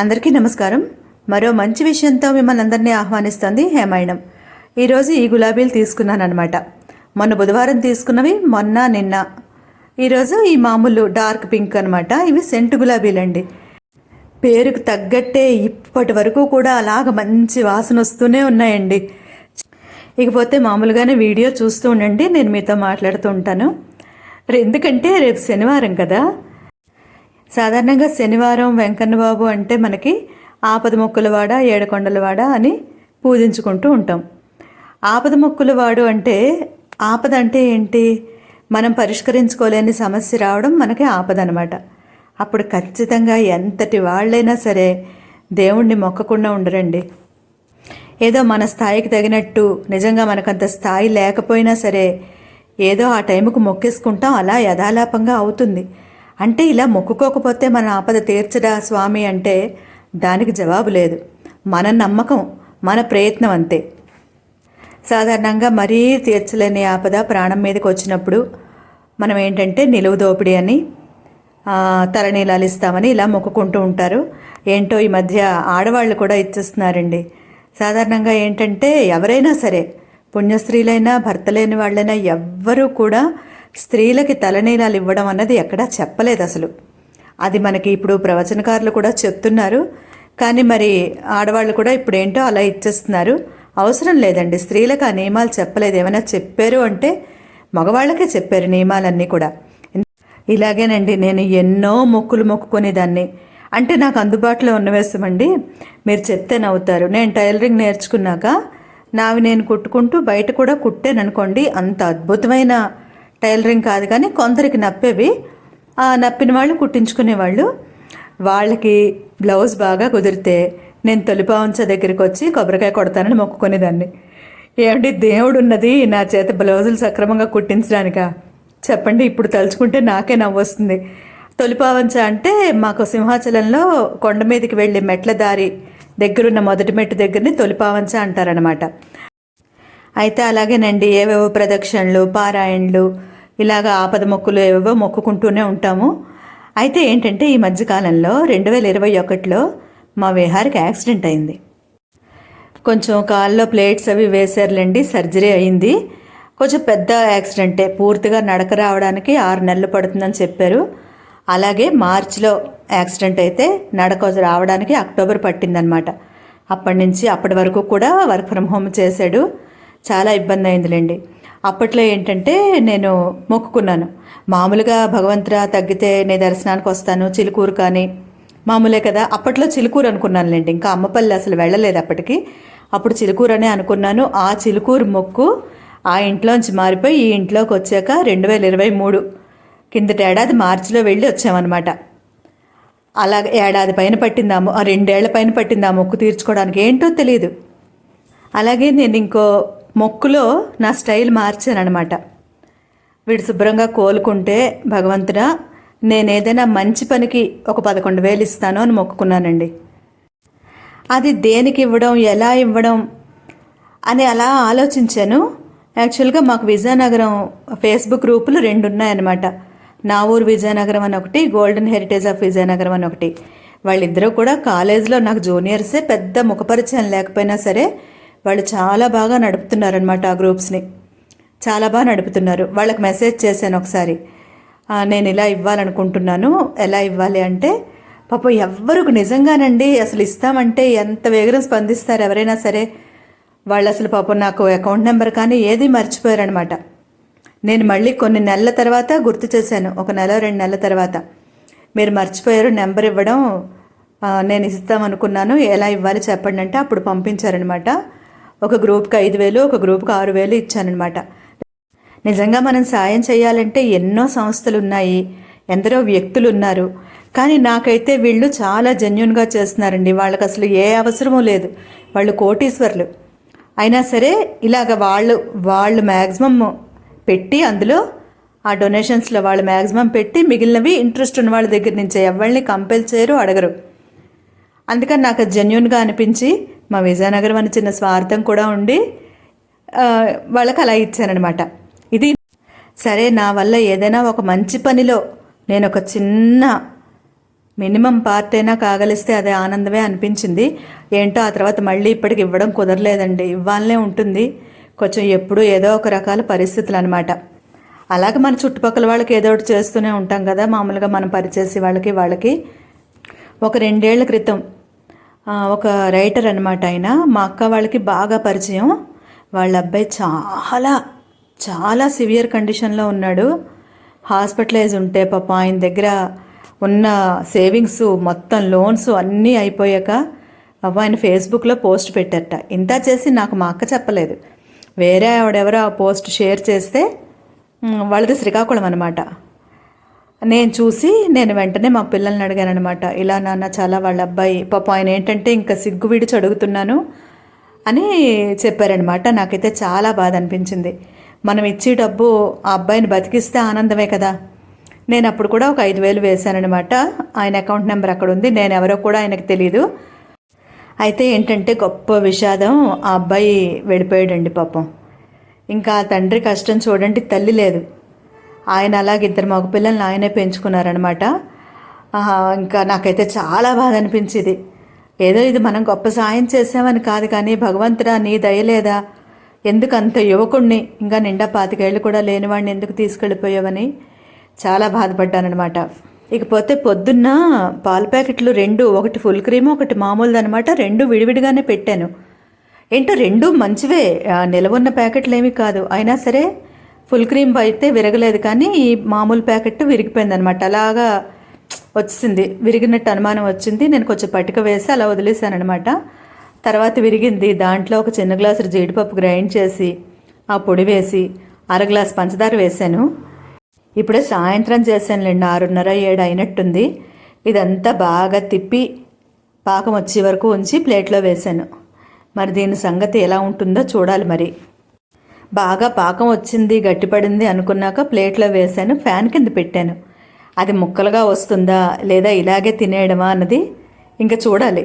అందరికీ నమస్కారం. మరో మంచి విషయంతో మిమ్మల్ని అందరినీ ఆహ్వానిస్తుంది హేమాయణం. ఈరోజు ఈ గులాబీలు తీసుకున్నాను అనమాట మొన్న బుధవారం తీసుకున్నవి మొన్న నిన్న. ఈరోజు ఈ మామూలు డార్క్ పింక్ అనమాట ఇవి సెంటు గులాబీలండి. పేరుకు తగ్గట్టే ఇప్పటి వరకు కూడా అలాగ మంచి వాసన వస్తూనే ఉన్నాయండి. ఇకపోతే మామూలుగానే వీడియో చూస్తూ ఉండండి నేను మీతో మాట్లాడుతూ ఉంటాను. ఎందుకంటే రేపు శనివారం కదా. సాధారణంగా శనివారం వెంకన్నబాబు అంటే మనకి ఆపద మొక్కులవాడ ఏడకొండలవాడ అని పూజించుకుంటూ ఉంటాం. ఆపద మొక్కులవాడు అంటే ఆపద అంటే ఏంటి? మనం పరిష్కరించుకోలేని సమస్య రావడం మనకి ఆపద అనమాట అప్పుడు ఖచ్చితంగా ఎంతటి వాళ్ళైనా సరే దేవుణ్ణి మొక్కకుండా ఉండరండి. ఏదో మన స్థాయికి తగినట్టు నిజంగా మనకంత స్థాయి లేకపోయినా సరే ఏదో ఆ టైంకు మొక్కేసుకుంటాం అలా యథాలాపంగా అవుతుంది. అంటే ఇలా మొక్కుకోకపోతే మన ఆపద తీర్చడా స్వామి అంటే దానికి జవాబు లేదు. మన నమ్మకం మన ప్రయత్నం అంతే. సాధారణంగా మరీ తీర్చలేని ఆపద ప్రాణం మీదకి వచ్చినప్పుడు మనం ఏంటంటే నిలువు దోపిడీ అని తలనీలాలు ఇస్తామని ఇలా మొక్కుకుంటూ ఉంటారు. ఏంటో ఈ మధ్య ఆడవాళ్ళు కూడా ఇచ్చేస్తున్నారండి. సాధారణంగా ఏంటంటే ఎవరైనా సరే పుణ్యస్త్రీలైనా భర్త లేని వాళ్ళైనా ఎవ్వరూ కూడా స్త్రీలకి తలనీలాలు ఇవ్వడం అన్నది ఎక్కడా చెప్పలేదు అసలు. అది మనకి ఇప్పుడు ప్రవచనకారులు కూడా చెప్తున్నారు. కానీ మరి ఆడవాళ్ళు కూడా ఇప్పుడు ఏంటో అలా ఇచ్చేస్తున్నారు. అవసరం లేదండి. స్త్రీలకు ఆ నియమాలు చెప్పలేదు. ఏమైనా చెప్పారు అంటే మగవాళ్ళకే చెప్పారు నియమాలన్నీ కూడా. ఇలాగేనండి. నేను ఎన్నో మొక్కులు మొక్కుకునేదాన్ని. అంటే నాకు అందుబాటులో ఉన్నవేశమండి మీరు చెప్తే నవ్వుతారు. నేను టైలరింగ్ నేర్చుకున్నాక నావి నేను కుట్టుకుంటూ బయట కూడా కుట్టాను అనుకోండి అంత అద్భుతమైన టైలరింగ్ కాదు కానీ కొందరికి నప్పేవి. ఆ నప్పిన వాళ్ళు కుట్టించుకునేవాళ్ళు వాళ్ళకి బ్లౌజ్ బాగా కుదిరితే నేను తొలిపావంచ దగ్గరికి వచ్చి కొబ్బరికాయ కొడతానని మొక్కుకునేదాన్ని. ఏమండి దేవుడు ఉన్నది నా చేత బ్లౌజులు సక్రమంగా కుట్టించడానికా? చెప్పండి ఇప్పుడు తలుచుకుంటే నాకే నవ్వొస్తుంది. తొలిపావంచ అంటే మాకు సింహాచలంలో కొండ మీదకి వెళ్ళే మెట్ల దారి దగ్గరున్న మొదటి మెట్టు దగ్గరని తొలిపావంచ అంటారనమాట అయితే అలాగేనండి ఏవేవో ప్రదక్షిణలు పారాయణలు ఇలాగ ఆపద మొక్కులు ఏవేవో మొక్కుకుంటూనే ఉంటాము. అయితే ఏంటంటే ఈ మధ్యకాలంలో రెండు వేల ఇరవై ఒకటిలో మా విహారికి యాక్సిడెంట్ అయింది. కొంచెం కాల్లో ప్లేట్స్ అవి వేసారులేండి సర్జరీ అయింది. కొంచెం పెద్ద యాక్సిడెంటే పూర్తిగా నడక రావడానికి ఆరు నెలలు పడుతుందని చెప్పారు. అలాగే మార్చిలో యాక్సిడెంట్ అయితే నడక రావడానికి అక్టోబర్ పట్టిందనమాట. అప్పటి నుంచి అప్పటి వరకు కూడా వర్క్ ఫ్రమ్ హోమ్ చేశాడు. చాలా ఇబ్బంది అయిందిలేండి. అప్పట్లో ఏంటంటే నేను మొక్కుకున్నాను. మామూలుగా భగవంతురా తగ్గితే నేను దర్శనానికి వస్తాను చిలుకూరు కానీ మామూలే కదా. అప్పట్లో చిలుకూరు అనుకున్నానులేండి. ఇంకా అమ్మపల్లి అసలు వెళ్ళలేదు అప్పటికి. అప్పుడు చిలుకూరు అనే అనుకున్నాను. ఆ చిలుకూరు మొక్కు ఆ ఇంట్లోంచి మారిపోయి ఈ ఇంట్లోకి వచ్చాక రెండు వేల ఇరవై మూడు కిందటి ఏడాది మార్చిలో వెళ్ళి వచ్చామన్నమాట. అలాగే ఏడాది పైన పట్టింది ఆ రెండేళ్ళ పైన పట్టింది ఆ మొక్కు తీర్చుకోవడానికి ఏంటో తెలియదు అలాగే నేను ఇంకో మొక్కులో నా స్టైల్ మార్చానఅనమాట వీడు శుభ్రంగా కోలుకుంటే భగవంతుడా నేను ఏదైనా మంచి పనికి ఒక పదకొండు వేలు ఇస్తాను అని మొక్కుకున్నానండి. అది దేనికి ఇవ్వడం ఎలా ఇవ్వడం అని అలా ఆలోచించాను. యాక్చువల్గా మాకు విజయనగరం ఫేస్బుక్ గ్రూపులు రెండు ఉన్నాయన్నమాట నా ఊరు విజయనగరం అని ఒకటి గోల్డెన్ హెరిటేజ్ ఆఫ్ విజయనగరం అని ఒకటి. వాళ్ళిద్దరూ కూడా కాలేజీలో నాకు జూనియర్సే పెద్ద ముఖపరిచయం లేకపోయినా సరే వాళ్ళు చాలా బాగా నడుపుతున్నారనమాట ఆ గ్రూప్స్ని. చాలా బాగా నడుపుతున్నారు. వాళ్ళకి మెసేజ్ చేశాను ఒకసారి. నేను ఇలా ఇవ్వాలనుకుంటున్నాను. ఎలా ఇవ్వాలి అంటే పాపం ఎవ్వరు నిజంగానండి అసలు ఇస్తామంటే ఎంత వేగరం స్పందిస్తారు ఎవరైనా సరే. వాళ్ళు అసలు పాపం నాకు అకౌంట్ నెంబర్ కానీ ఏది మర్చిపోయారనమాట నేను మళ్ళీ కొన్ని నెలల తర్వాత గుర్తు చేశాను. ఒక నెల రెండు నెలల తర్వాత. మీరు మర్చిపోయారు నెంబర్ ఇవ్వడం నేను ఇస్తామనుకున్నాను. ఎలా ఇవ్వాలి చెప్పండి అంటే అప్పుడు పంపించారనమాట ఒక గ్రూప్కి ఐదు వేలు ఒక గ్రూప్కి ఆరు వేలు ఇచ్చానమాట నిజంగా మనం సాయం చేయాలంటే ఎన్నో సంస్థలు ఉన్నాయి ఎందరో వ్యక్తులు ఉన్నారు కానీ నాకైతే వీళ్ళు చాలా జెన్యున్గా చేస్తున్నారండి. వాళ్ళకి అసలు ఏ అవసరమూ లేదు. వాళ్ళు కోటీశ్వర్లు. అయినా సరే ఇలాగ వాళ్ళు వాళ్ళు మ్యాక్సిమం పెట్టి అందులో ఆ డొనేషన్స్లో వాళ్ళు మ్యాక్సిమం పెట్టి మిగిలినవి ఇంట్రెస్ట్ ఉన్న వాళ్ళ దగ్గర నుంచి ఎవరిని కంపెల్ చేయరు అడగరు. అందుకని నాకు జెన్యున్గా అనిపించి మా విజయనగరం అని చిన్న స్వార్థం కూడా ఉండి వాళ్ళకి అలా ఇచ్చానమాట ఇది సరే నా వల్ల ఏదైనా ఒక మంచి పనిలో నేను ఒక చిన్న మినిమం పార్ట్ అయినా కాగలిస్తే అదే ఆనందమే అనిపించింది. ఏంటో ఆ తర్వాత మళ్ళీ ఇప్పటికి ఇవ్వడం కుదరలేదండి. ఇవ్వాలనే ఉంటుంది. కొంచెం ఎప్పుడూ ఏదో ఒక రకాల పరిస్థితులు అనమాట అలాగే మన చుట్టుపక్కల వాళ్ళకి ఏదో ఒకటి చేస్తూనే ఉంటాం కదా. మామూలుగా మనం పరిచేసి వాళ్ళకి వాళ్ళకి. ఒక రెండేళ్ళ క్రితం ఒక రైటర్ అనమాట ఆయన. మా అక్క వాళ్ళకి బాగా పరిచయం. వాళ్ళ అబ్బాయి చాలా చాలా సివియర్ కండిషన్లో ఉన్నాడు. హాస్పిటలైజ్ ఉంటే పాప ఆయన దగ్గర ఉన్న సేవింగ్స్ మొత్తం లోన్స్ అన్నీ అయిపోయాక అవ్వ ఆయన ఫేస్బుక్లో పోస్ట్ పెట్టారట. ఇంత చేసి నాకు మా అక్క చెప్పలేదు. వేరే ఆవిడెవరో ఆ పోస్ట్ షేర్ చేస్తే వాళ్ళది శ్రీకాకుళం అనమాట నేను చూసి నేను వెంటనే మా పిల్లల్ని అడిగాను అనమాట ఇలా నాన్న చాలా వాళ్ళ అబ్బాయి పాప ఆయన ఏంటంటే ఇంకా సిగ్గు విడిచి అడుగుతున్నాను అని చెప్పారనమాట నాకైతే చాలా బాధ అనిపించింది. మనం ఇచ్చే డబ్బు ఆ అబ్బాయిని బతికిస్తే ఆనందమే కదా. నేను అప్పుడు కూడా ఒక ఐదు వేలు వేశానఅనమాట ఆయన అకౌంట్ నెంబర్ అక్కడ ఉంది నేను ఎవరో కూడా ఆయనకు తెలియదు అయితే ఏంటంటే గొప్ప విషాదం ఆ అబ్బాయి వెళ్ళిపోయాడండి పాపం. ఇంకా ఆ తండ్రి కష్టం చూడండి తల్లి లేదు. ఆయన అలాగే ఇద్దరు మగపిల్లల్ని ఆయనే పెంచుకున్నారనమాట ఆహా, ఇంకా నాకైతే చాలా బాధ అనిపించింది. ఏదో ఇది మనం గొప్ప సాయం చేసామని కాదు కానీ భగవంతుడా నీ దయలేదా ఎందుకు అంత యువకుణ్ణి? ఇంకా నిండా పాతికేళ్ళు కూడా లేనివాడిని ఎందుకు తీసుకెళ్ళిపోయావని చాలా బాధపడ్డానమాట ఇకపోతే పొద్దున్న పాల ప్యాకెట్లు రెండు ఒకటి ఫుల్ క్రీమ్ ఒకటి మామూలుది అనమాట రెండు విడివిడిగానే పెట్టాను. ఏంటో రెండు మంచివే. ఆ, నిలవున్న ప్యాకెట్లు ఏమీ కాదు. అయినా సరే ఫుల్ క్రీమ్ అయితే విరగలేదు కానీ ఈ మామూలు ప్యాకెట్ విరిగిపోయింది అనమాట అలాగా వచ్చింది. విరిగినట్టు అనుమానం వచ్చింది. నేను కొంచెం పటిక వేసి అలా వదిలేసాను అనమాట తర్వాత విరిగింది. దాంట్లో ఒక చిన్న గ్లాసు జీడిపప్పు గ్రైండ్ చేసి ఆ పొడి వేసి అర గ్లాస్ పంచదార వేశాను. ఇప్పుడే సాయంత్రం చేశానులేండి. ఆరున్నర ఏడు అయినట్టుంది. ఇదంతా బాగా తిప్పి పాకం వచ్చే వరకు ఉంచి ప్లేట్లో వేశాను. మరి దీని సంగతి ఎలా ఉంటుందో చూడాలి మరి. బాగా పాకం వచ్చింది గట్టిపడింది అనుకున్నాక ప్లేట్లో వేశాను ఫ్యాన్ కింద పెట్టాను. అది ముక్కలుగా వస్తుందా లేదా ఇలాగే తినేయడమా అన్నది ఇంకా చూడాలి.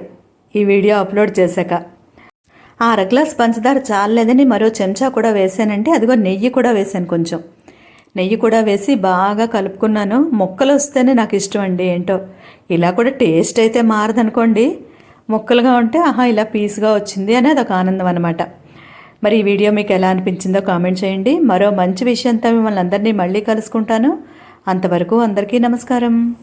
ఈ వీడియో అప్లోడ్ చేశాక. ఆ అర గ్లాస్ పంచదార చాలేదని మరో చెంచా కూడా వేసానంటే అదిగో నెయ్యి కూడా వేశాను కొంచెం. నెయ్యి కూడా వేసి బాగా కలుపుకున్నాను. ముక్కలు వస్తేనే నాకు ఇష్టం అండి ఏంటో. ఇలా కూడా టేస్ట్ అయితే మారదనుకోండి. ముక్కలుగా ఉంటే ఆహా ఇలా పీస్గా వచ్చింది అనేది ఒక ఆనందం అనమాట మరి ఈ వీడియో మీకు ఎలా అనిపించిందో కామెంట్ చేయండి. మరో మంచి విషయంతో మిమ్మల్ని అందరినీ మళ్ళీ కలుసుకుంటాను. అంతవరకు అందరికీ నమస్కారం.